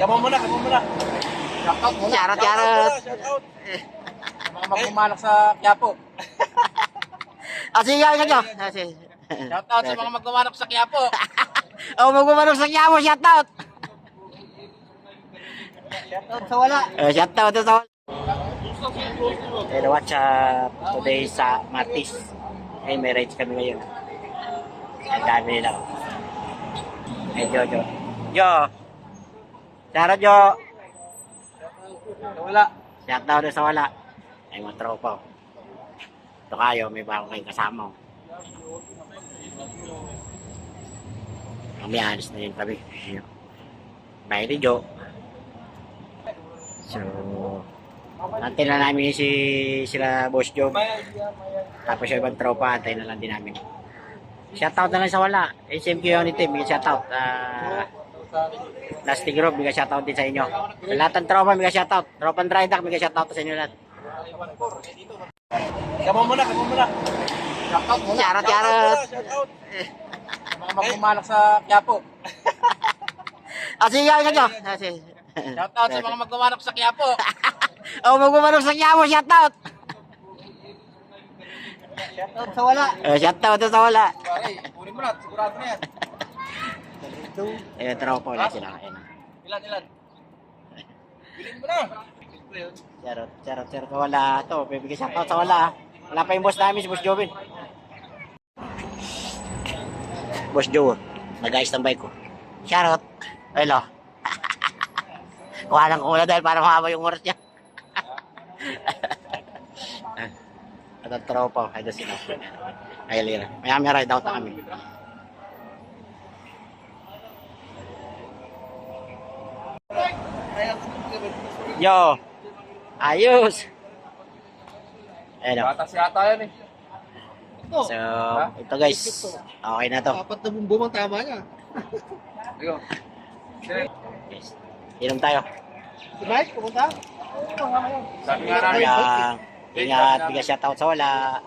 Kamo muna, kamo muna. Shoutout muna. Charot, Shoutout charot. muna, Shoutout. Mga magpumalak sa Quiapo. Ah, sige, sige, sige. Ah, sige. Shoutout sa mga magpumalak sa Quiapo. Oh, magbumanong sa Quiapo, shout out. Shoutout sa wala. Uh, shout out sa Hello, what's up? Today sa Martis. Ay, may rides kami ngayon. Ang dami nila. Ay, Jo, Jo. Jo! Shout out, Jo! Sa wala. Shout out sa wala. Ay, mga tropa. Ito kayo, may bago kayong kasama. oh. Kami alis na yun kami. Bye ni Jo. So, antay na namin si sila Boss Joe. Tapos yung ibang tropa, antay na lang din namin. Shoutout na lang sa wala. SMQ Unity, may shoutout. Uh, Plastic Group, may shoutout din sa inyo. Sa lahat ng tropa, may shoutout. Tropa and Drydock, may shoutout sa inyo lahat. Kamo muna, kamo muna. Shoutout muna. Shoutout muna, Shoutout. Mga magpumalak sa Quiapo. Ah, sige, sige, sige. Ah. Shoutout sa mga magpumalak sa Quiapo. Oh, magbumanong sa Quiapo, shoutout. Shoutout sa wala. Uh, shoutout sa wala. Pare, kunin mo na. Sigurado na yan. Ayun, tropa ulit sila. Ayun. Ilan, ilan? Bilhin mo na. Charot, charot, charot. Wala to. Bibigyan shoutout sa wala. ah. Wala pa yung boss namin, si Boss Jovin. Boss Joe, nag-ayos ng bike ko. Charot. Hello. Kuha lang kuha dahil para mahaba yung oras niya. At ang tropa, ay doon sila. Ay, lira. May aming ride out na kami. Yo! Ayos! Ayun o. Batas yata yan eh. So, ito guys. Okay na to. Apat na bumbong ang tama niya. Yes. Inom tayo. Si Mike, pumunta? Sabi nga namin. Kaya, ingat, bigas shoutout sa wala.